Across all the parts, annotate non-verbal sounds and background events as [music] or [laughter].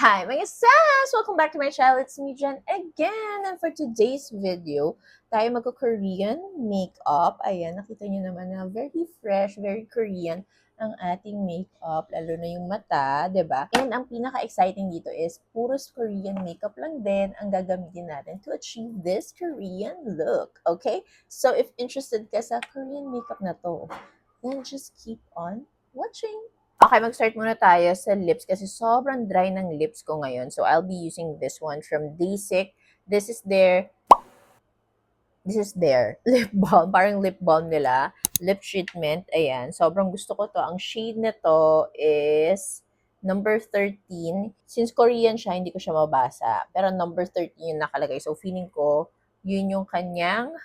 Hi mga sis! Welcome back to my channel. It's me, Jen, again. And for today's video, tayo magko-Korean makeup. Ayan, nakita nyo naman na very fresh, very Korean ang ating makeup, lalo na yung mata, ba? And ang pinaka-exciting dito is puros Korean makeup lang din ang gagamitin natin to achieve this Korean look. Okay? So if interested ka sa Korean makeup na to, then just keep on watching. Okay, mag-start muna tayo sa lips kasi sobrang dry ng lips ko ngayon. So, I'll be using this one from Basic. This is their this is their [laughs] lip balm. Parang lip balm nila. Lip treatment. Ayan. Sobrang gusto ko to. Ang shade nito is number 13. Since Korean siya, hindi ko siya mabasa. Pero number 13 yung nakalagay. So, feeling ko, yun yung kanyang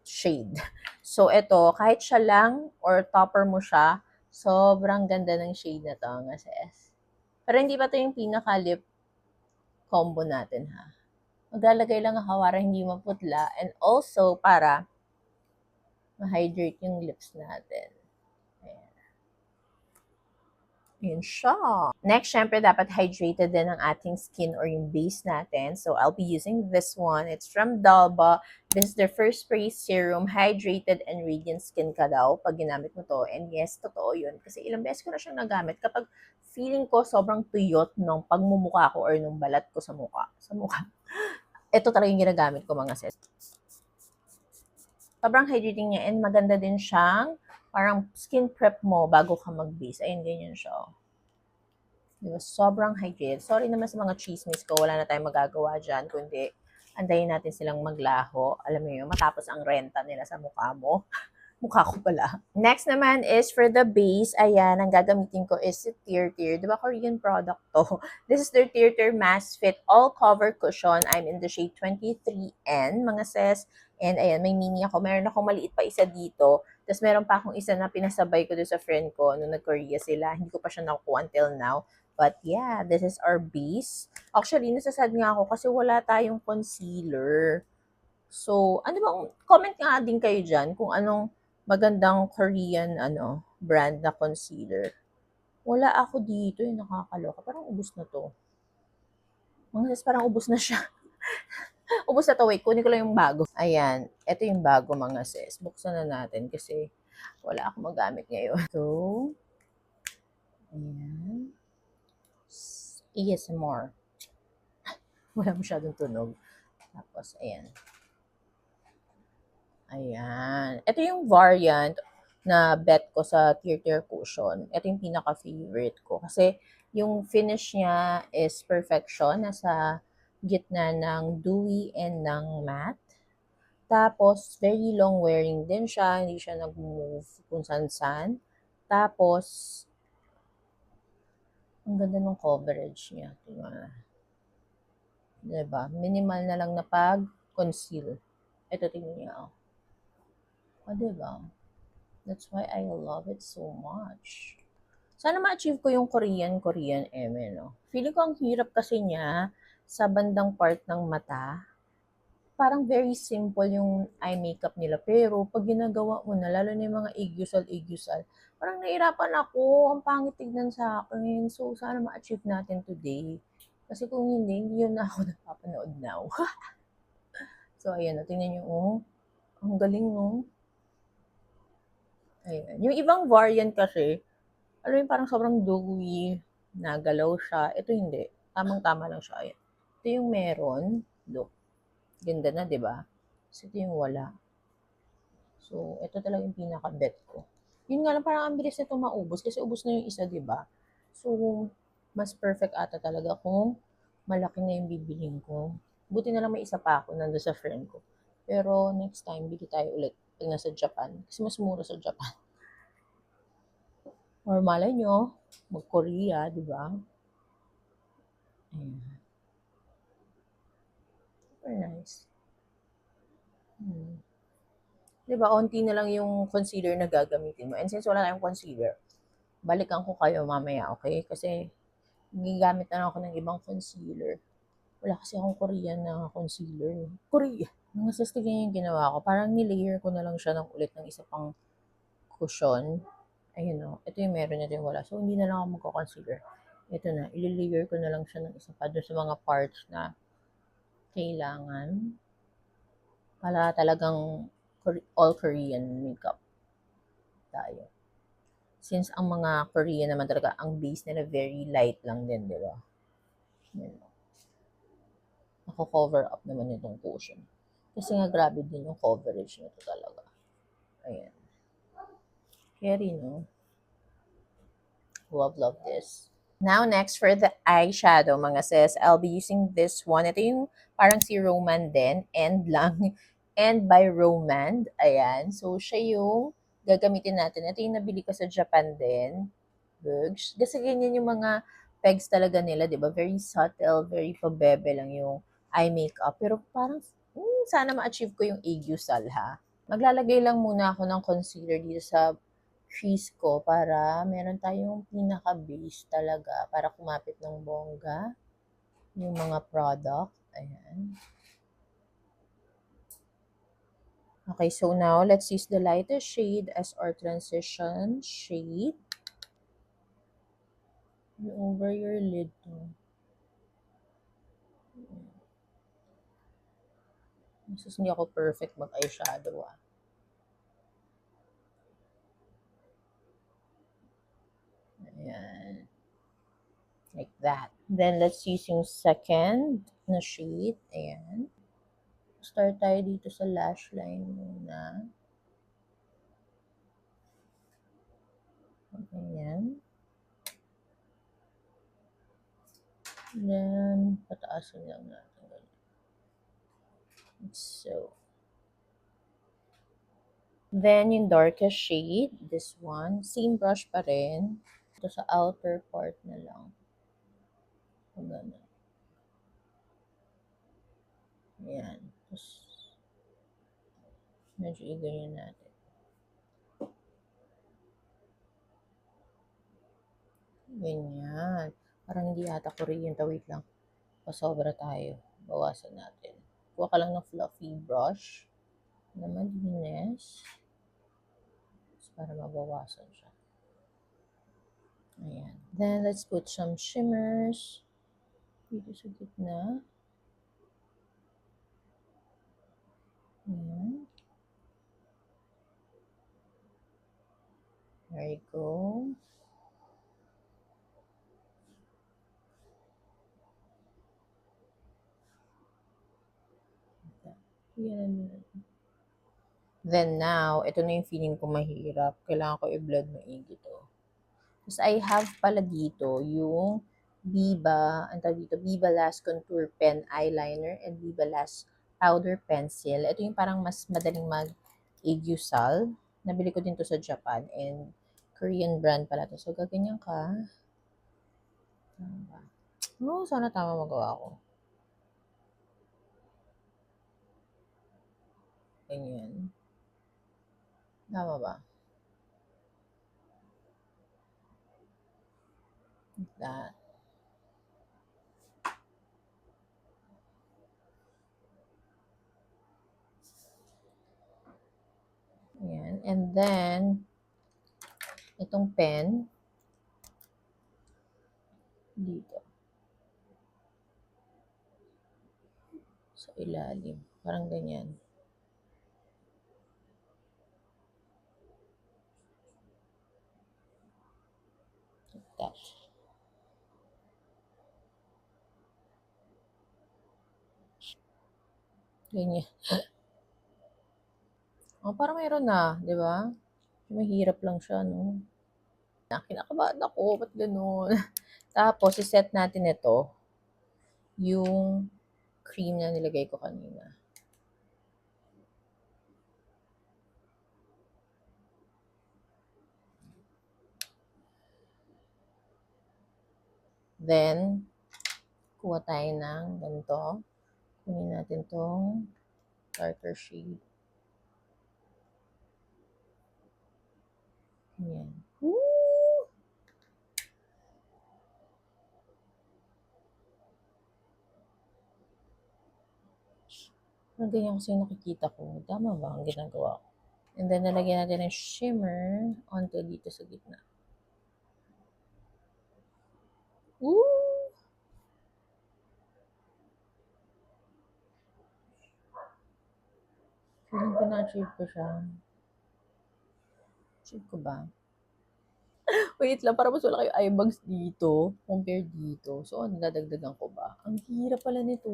shade. [laughs] So, ito, kahit siya lang or topper mo siya, sobrang ganda ng shade na to, mga sis. Pero hindi pa to yung pinaka-lip combo natin, ha? Maglalagay lang ako para hindi maputla and also para ma-hydrate yung lips natin. Ayan. Ayan siya. Next, syempre, dapat hydrated din ang ating skin or yung base natin. So, I'll be using this one. It's from Dalba. This is their first spray serum, hydrated and radiant skin ka daw pag ginamit mo to. And yes, totoo yun. Kasi ilang beses ko na siyang nagamit kapag feeling ko sobrang tuyot nung pagmumukha ko or nung balat ko sa mukha. Sa mukha. [laughs] Ito talaga yung ginagamit ko mga sis. Sobrang hydrating niya and maganda din siyang parang skin prep mo bago ka mag-base. Ayun, ganyan siya. oh. Di ba? Sobrang hydrated. Sorry naman sa mga chismis ko. Wala na tayong magagawa dyan. Kundi, andayin natin silang maglaho. Alam mo yun, matapos ang renta nila sa mukha mo. [laughs] mukha ko pala. Next naman is for the base. Ayan, ang gagamitin ko is si Tear Tear. Di ba Korean product to? [laughs] This is their Tear Tear Mask Fit All Cover Cushion. I'm in the shade 23N, mga sis. And ayan, may mini ako. Meron akong maliit pa isa dito. Tapos meron pa akong isa na pinasabay ko doon sa friend ko nung nag-Korea sila. Hindi ko pa siya nakukuha until now. But yeah, this is our base. Actually, nasasad nga ako kasi wala tayong concealer. So, ano bang, comment nga din kayo dyan kung anong magandang Korean ano brand na concealer. Wala ako dito, yung nakakaloka. Parang ubus na to. Mga parang ubus na siya. [laughs] [laughs] ubus na to. Wait, kunin ko lang yung bago. Ayan. Ito yung bago mga sis. Buksan na natin kasi wala akong magamit ngayon. [laughs] So, ayan. ASMR. [laughs] Wala masyadong tunog. Tapos, ayan. Ayan. Ito yung variant na bet ko sa Tear Tear Cushion. Ito yung pinaka-favorite ko. Kasi yung finish niya is perfection. Nasa gitna ng dewy and ng matte. Tapos, very long wearing din siya. Hindi siya nag-move kung san-san. Tapos, ang ganda ng coverage niya. Tingnan. Diba? Minimal na lang na pag-conceal. Ito, tingnan niya. Oh. O, diba? That's why I love it so much. Sana ma-achieve ko yung Korean, Korean eme, no? Feeling ko ang hirap kasi niya sa bandang part ng mata. Parang very simple yung eye makeup nila. Pero pag ginagawa mo na, lalo na yung mga igyusal-igyusal, parang nahirapan ako. Ang pangit tignan sa akin. So, sana ma-achieve natin today. Kasi kung hindi, hindi yun na ako [laughs] napapanood now. [laughs] so, ayan, tingnan nyo, oh. Ang galing, no? Ayan. Yung ibang variant kasi, alam mo parang sobrang dewy, nagalaw siya. Ito hindi. Tamang-tama lang siya. Ayan. Ito yung meron. Look. Ganda na, di ba? So, ito yung wala. So, ito talaga yung pinaka-bet ko. Yun nga lang, parang ang bilis nito maubos kasi ubos na yung isa, di ba? So, mas perfect ata talaga kung malaki na yung bibiling ko. Buti na lang may isa pa ako nando sa friend ko. Pero next time, bili tayo ulit pag nasa Japan. Kasi mas mura sa Japan. Or malay nyo, mag-Korea, di ba? Ayan. Super nice. Hmm. Di ba, onti na lang yung concealer na gagamitin mo. And since wala tayong concealer, balikan ko kayo mamaya, okay? Kasi, gigamit na ako ng ibang concealer. Wala kasi akong Korean na concealer. Korea! Mga sastig yung ginawa ko. Parang nilayer ko na lang siya ng ulit ng isa pang cushion. Ayun o. Ito yung meron, ito yung wala. So, hindi na lang ako magko-concealer. ito na, ililiyer ko na lang siya ng isa pa doon sa mga parts na kailangan para talagang all Korean makeup tayo. Since ang mga Korean naman talaga, ang base nila very light lang din, di ba? Nako-cover up naman itong cushion. Kasi nga grabe din yung coverage nito talaga. Ayan. Carry, no? Love, love this. Now, next for the eyeshadow, mga sis, I'll be using this one. Ito yung parang si Roman din, end lang. [laughs] End by Roman. Ayan. So, siya yung gagamitin natin. Ito yung nabili ko sa Japan din. Bugs. Kasi ganyan yung mga pegs talaga nila, di ba? Very subtle, very pabebe lang yung eye makeup. Pero parang, hmm, sana ma-achieve ko yung Aegusal, ha? Maglalagay lang muna ako ng concealer dito sa crease ko para meron tayong pinaka-base talaga para kumapit ng bongga yung mga product. Ayan. Okay, so now let's use the lightest shade as our transition shade. Over your lid to. Mas hindi ako perfect mag-eyeshadow ah. Ayan. Like that. Then, let's use yung second na shade. Ayan. Start tayo dito sa lash line muna. Ayan. Then, pataasin lang natin. So, then yung darkest shade, this one, same brush pa rin. Ito sa outer part na lang. O gano'n. Ayan. Tapos, medyo i-ganyan natin. Ganyan. Parang hindi yata Korean. Wait lang. Pasobra tayo. Bawasan natin. Kuha ka lang ng fluffy brush na malinis. Para mabawasan siya. Ayan. Then, let's put some shimmers dito sa gitna. Ayan. There you go. Yan. Then now, ito na yung feeling ko mahirap. Kailangan ko i-blend maigi to. Tapos I have pala dito yung Biba, ang tawag dito, Biba Last Contour Pen Eyeliner and Biba Last Powder Pencil. Ito yung parang mas madaling mag-Aegusal. Nabili ko din to sa Japan and Korean brand pala to. So, gaganyan ka. Oh, sana tama magawa ko. Ganyan. Tama ba? Like that. Ayan. And then, itong pen, dito. Sa ilalim. Parang ganyan. Like that. Ganyan. Oh, parang mayroon na, di ba? Mahirap lang siya, no? Kinakabahan ako, ba't ganun? [laughs] Tapos, iset natin ito, yung cream na nilagay ko kanina. Then, kuha tayo ng ganito. Kunin natin tong darker shade. Yan. Woo! Ang ganyan kasi nakikita ko. Tama ba ang ginagawa ko? And then, nalagyan natin ng shimmer onto dito sa gitna. Feeling ko na-achieve ko siya. Achieve ko ba? [laughs] Wait lang, para mas wala kayo eye bags dito compared dito. So, ano, dadagdagan ko ba? Ang hirap pala nito.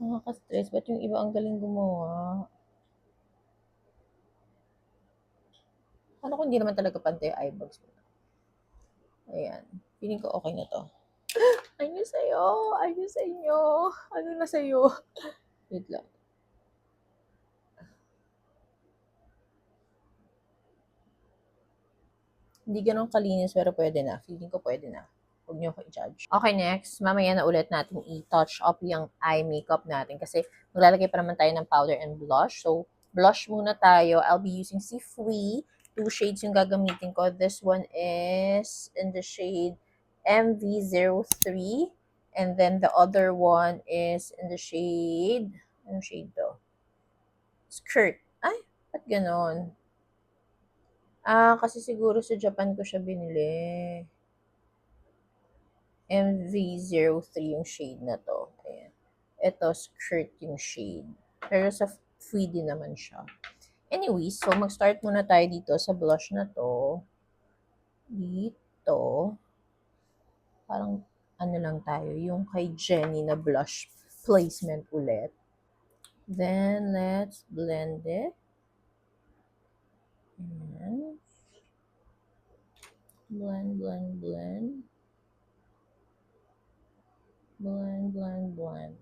Nakaka-stress. Ba't yung iba ang galing gumawa? Ano kung hindi naman talaga pantay eye bags mo? Ayan. Feeling ko okay na to. [gasps] Ano sa'yo? Ano sa inyo? Ano na sa'yo? [laughs] Wait lang. Hindi ganun kalinis, pero pwede na. Feeling ko pwede na. Huwag niyo ako i-judge. Okay, next. Mamaya na ulit natin i-touch up yung eye makeup natin kasi maglalagay pa naman tayo ng powder and blush. So, blush muna tayo. I'll be using si Fui. Two shades yung gagamitin ko. This one is in the shade MV03. And then the other one is in the shade, anong shade to? Skirt. Ay, ba't ganon? Ah, kasi siguro sa Japan ko siya binili. MV03 yung shade na to. Ayan. Ito, skirt yung shade. Pero sa free din naman siya. Anyway, so mag-start muna tayo dito sa blush na to. Dito. Parang ano lang tayo, yung kay Jenny na blush placement ulit. Then, let's blend it. Ayan. Blend, blend, blend. Blend, blend, blend.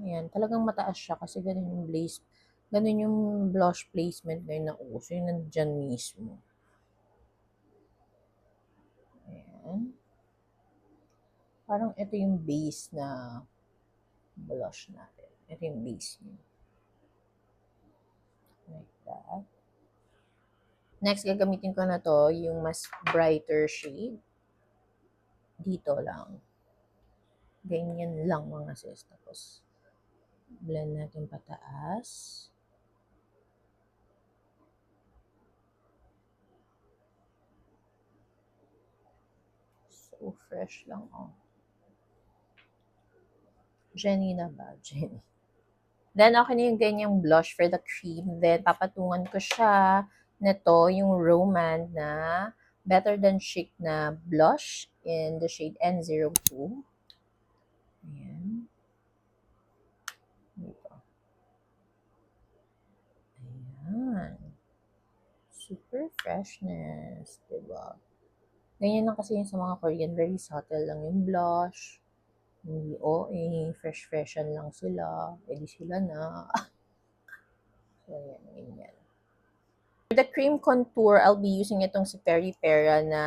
Ayan, talagang mataas siya kasi ganun yung blaze, ganun yung blush placement ngayon na uso, yung nandyan mismo. Ayan. Parang ito yung base na blush natin. Ito yung base niya. Like that. Next, gagamitin ko na to, yung mas brighter shade. Dito lang. Ganyan lang mga sis. Tapos, blend natin pataas. So, fresh lang, oh. Jenny na ba? [laughs] Jenny. Then, okay na yung ganyang blush for the cream. Then, papatungan ko siya nito, yung Roman na Better Than Chic na blush in the shade N02. Ayan. Dito. Ayan. Super freshness, diba? Ganyan lang kasi yung sa mga Korean, very subtle lang yung blush. Hindi, oh, eh, fresh-freshan lang sila. Di sila na. [laughs] so, ayan, ganyan. The cream contour, I'll be using itong si Peri Pera na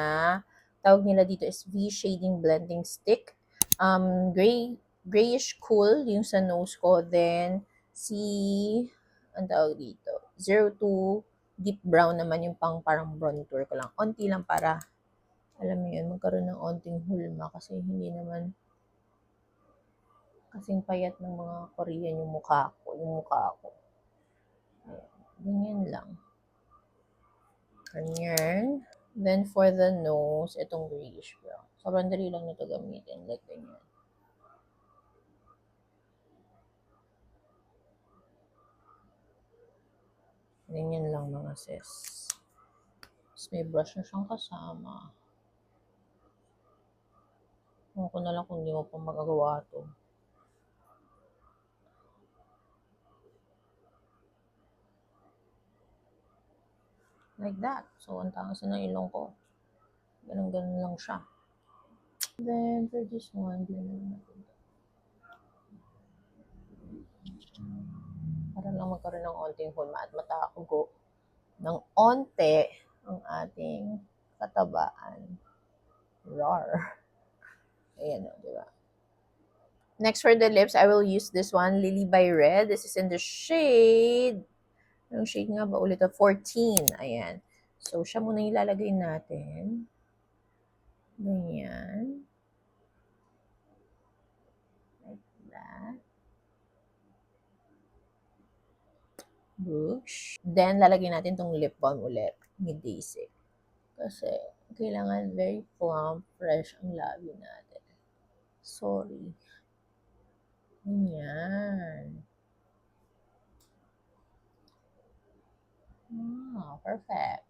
tawag nila dito is V-Shading Blending Stick. Um, gray, grayish cool yung sa nose ko. Then, si, ang tawag dito, 02 deep brown naman yung pang parang bronzer ko lang. Onti lang para, alam mo yun, magkaroon ng onting hulma kasi hindi naman kasing payat ng mga Korean yung mukha ko, yung mukha ko. Ganyan lang. Ganyan. Then, for the nose, itong grayish brown. Sobrang dali lang nito gamitin. Like, ganyan. Ganyan lang mga sis. Tapos may brush na siyang kasama. Ewan ko na lang kung hindi mo pa magagawa to. Like that. So, ang taas na ng ilong ko. Ganun-ganun lang siya. Then, for this one, blend natin. Para lang magkaroon ng onting hulma at matakugo ng onte ang ating katabaan. Rar. Ayan o, di ba? Next for the lips, I will use this one, Lily by Red. This is in the shade yung shade nga ba ulit? 14. Ayan. So, siya muna ilalagay natin. Ganyan. Like that. Bush. Then, lalagay natin tong lip balm ulit ni Daisy. Kasi, kailangan very plump, fresh ang labi natin. Sorry. Ganyan. Ah, perfect.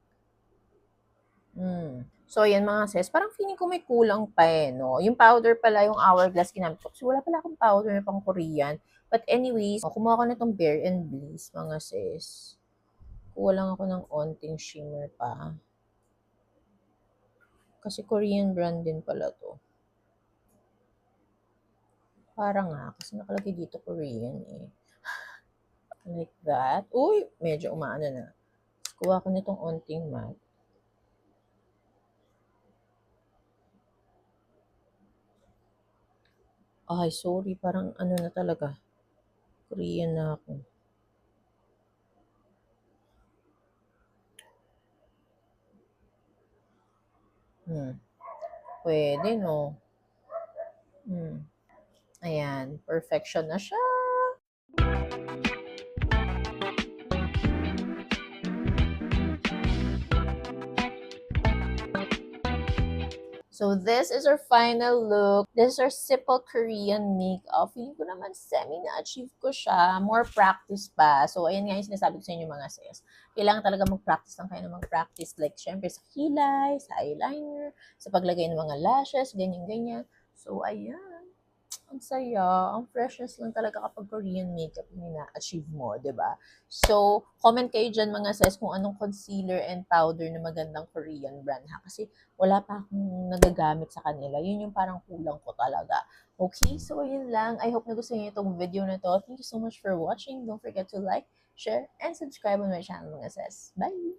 Hmm. So, ayan mga sis, parang feeling ko may kulang pa eh, no? Yung powder pala, yung hourglass ginamit ko. Kasi wala pala akong powder na pang Korean. But anyways, oh, kumuha ko na itong Bare and Bliss, mga sis. Kuha lang ako ng onting shimmer pa. Kasi Korean brand din pala to. Parang nga, kasi nakalagay dito Korean eh. [laughs] Like that. Uy, medyo umaano na. Kuha ko nitong onting matte. Ay, sorry. Parang ano na talaga. Korean na ako. Hmm. Pwede, no? Hmm. Ayan. Perfection na siya. So, this is our final look. This is our simple Korean makeup. Feeling ko naman semi na-achieve ko siya. More practice pa. So, ayan nga yung sinasabi ko sa inyo mga sis. Kailangan talaga mag-practice lang kayo na mag-practice. Like, syempre sa kilay, sa eyeliner, sa paglagay ng mga lashes, ganyan-ganyan. So, ayan. Ang saya. Ang freshness lang talaga kapag Korean makeup yung na-achieve mo, 'di ba? So, comment kayo dyan mga sis kung anong concealer and powder na magandang Korean brand ha. Kasi wala pa akong nagagamit sa kanila. Yun yung parang kulang ko talaga. Okay, so yun lang. I hope na gusto niyo itong video na to. Thank you so much for watching. Don't forget to like, share, and subscribe on my channel mga sis. Bye!